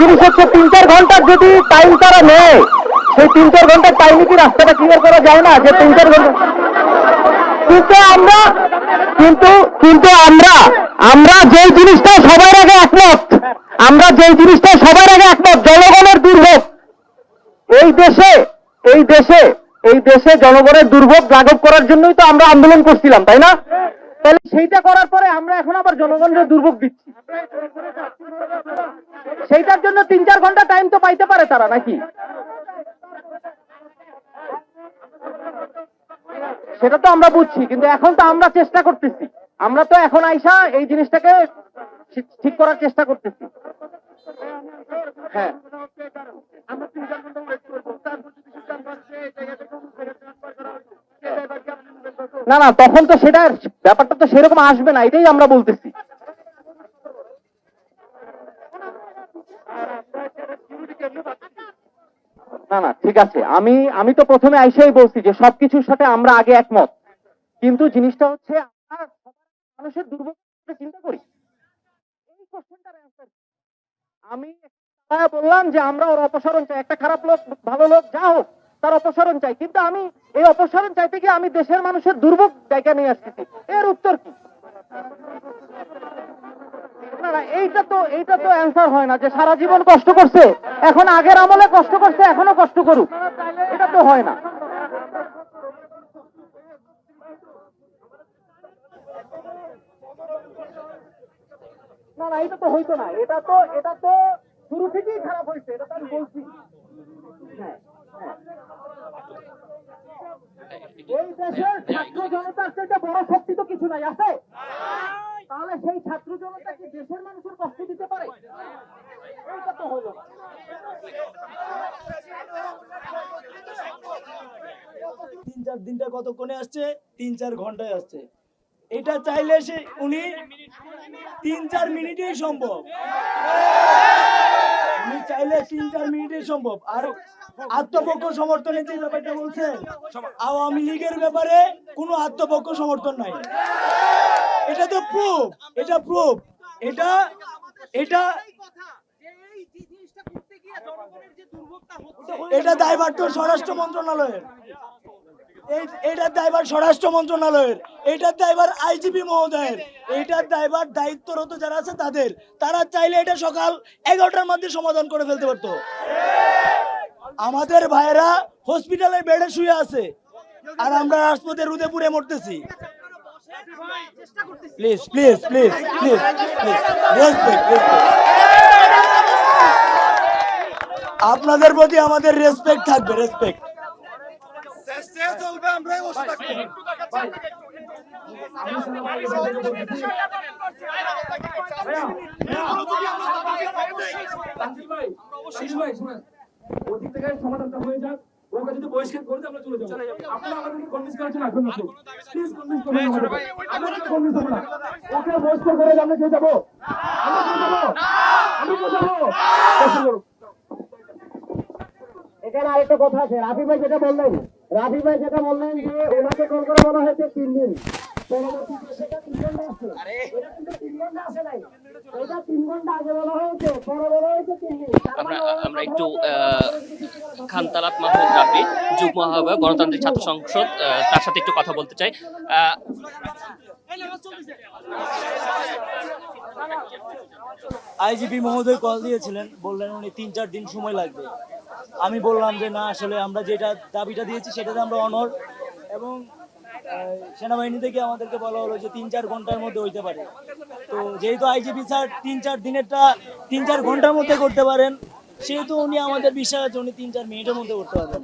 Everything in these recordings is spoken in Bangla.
জিনিস হচ্ছে তিন চার ঘণ্টার যদি টাইম তারা নেয়, সেই তিন চার ঘণ্টার টাইমে কি রাস্তাটা ক্লিয়ার করা যায় না? যে তিন চার ঘণ্টা কিন্তু আমরা কিন্তু কিন্তু আমরা আমরা যেই জিনিসটা সবার আগে একমত, আমরা যেই জিনিসটা সবার আগে একমত, জনগণের দুর্ভোগ। এই দেশে এই দেশে এই দেশে জনগণের দুর্ভোগ লাঘব করার জন্যই তো আমরা আন্দোলন করছিলাম, তাই না? তাহলে সেইটা করার পরে আমরা এখন আবার জনগণের দুর্ভোগ দিচ্ছি। সেইটার জন্য তিন চার ঘণ্টা টাইম তো পাইতে পারে তারা নাকি? সেটা তো আমরা বুঝছি কিন্তু এখন তো আমরা চেষ্টা করতেছি। আমরা তো এখন আইসা এই জিনিসটাকে ঠিক- করার চেষ্টা করতেছি। হ্যাঁ। না না তখন তো সেটা ব্যাপারটা তো সেরকম আসবে না এটাই আমরা বলতেছি। না না, ঠিক আছে। আমি আমি তো প্রথমে আইসাই বলছি যে সবকিছুর সাথে আমরা আগে একমত। কিন্তু জিনিসটা হচ্ছে মানুষের দুর্ভোগ চিন্তা করি। আমি বললাম যে আমরা ওর অপসারণ চাই। একটা খারাপ লোক, ভালো লোক যা হোক, তার অপসারণ চাই। কিন্তু আমি এই অপসারণ চাইতে গিয়ে আমি দেশের মানুষের দুর্ভোগ জায়গা নিয়ে আসতেছি। এর উত্তর কি? না এইটা তো এইটা তো অ্যান্সার হয় না যে সারা জীবন কষ্ট করছে। এখন আগের আমলে কষ্ট করছে এখনও কষ্ট করুক। এটা তো হয় না। না এটা তো হইতো না। এটা তো এটা তো শুরু থেকেই খারাপ হয়েছে। এটা হ্যাঁ, হ্যাঁ। ছাত্র জনতার চাইতে বড় শক্তি তো কিছু নাই আছে তাহলে সেই ছাত্র জনতা কি দেশের কষ্ট দিতে পারে? এইটা তো হলো তিন চার দিনটা কতক্ষণে আসছে? তিন চার ঘন্টায় আসছে। এটা চাইলে সে উনি তিন চার মিনিটেই সম্ভব। উনি চাইলে তিন চার মিনিটেই সম্ভব। আর আত্মপক্ষ সমর্থনের যে ব্যাপারটা বলছেন, আওয়ামী লীগের ব্যাপারে কোনো আত্মপক্ষ সমর্থন নাই। এটা তো প্রুফ এটা প্রুফ এটা এটা এটা দায়ভার তো স্বরাষ্ট্র মন্ত্রণালয়ের। এই- এইটার দায়ভার স্বরাষ্ট্র মন্ত্রণালয়ের। এইটার দায়ভার আইজিপি মহোদয়ের। এইটার দায়ভার দায়িত্বরত যারা আছে তাদের। তারা চাইলে এটা সকাল এগারোটার মধ্যে সমাধান করে ফেলতে পারতো। আমাদের ভাইয়েরা হসপিটালের বেডে শুয়ে আছে। আর আমরা রাজপথে রুদে পুড়ে মরতেছি। Please please please please please আপনাদের প্রতি আমাদের রেসপেক্ট থাকবে রেসপেক্ট সমাধানটা হয়ে যাক। ওকে যদি বহিষ্কার করে আমরা চলে যাব। আপনারা আমাদেরকে করার জন্য আসবেন না করবেন আমাদেরকে। ওকে বহিষ্কার করে আমরা কেউ যাব? আমরা কেউ যাব? আমি কেউ যাব? এখানে আরেকটা কথা আছে রাফি ভাই যেটা বললেন রাফি ভাই যেটা বললেন যে ওনাকে কল করে বলা হয়েছে তিন দিন পরবর্তীতে সেটা তিন ঘণ্টা আসছে এটা কিন্তু তিন ঘণ্টা আসে নাই এটা তিন ঘণ্টা আগে বলা হয়েছে পরে বলা হয়েছে তিন আমরা আমরা একটু খানতালাত মাহমুদ রাফি যুগ্ম আহ্বায়ক গণতান্ত্রিক ছাত্র সংসদ তার সাথে একটু কথা বলতে চাই। আইজিপি মহোদয় কল দিয়েছিলেন বললেন উনি তিন চার দিন সময় লাগবে। আমি বললাম যে না আসলে আমরা যেটা দাবিটা দিয়েছি সেটাতে আমরা অনর এবং সেনাবাহিনী থেকে আমাদেরকে বলা হলো যে তিন চার ঘণ্টার মধ্যে হইতে পারে। তো যেহেতু আইজিপি স্যার তিন চার দিনেরটা তিন চার ঘণ্টার মধ্যে করতে পারেন, সেহেতু উনি আমাদের বিশ্বাস উনি তিন চার মিনিটের মধ্যে করতে পারবেন।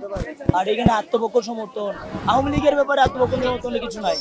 আর এখানে আত্মপক্ষ সমর্থন, আওয়ামী লীগের ব্যাপারে আত্মপক্ষ সমর্থনে কিছু নাই।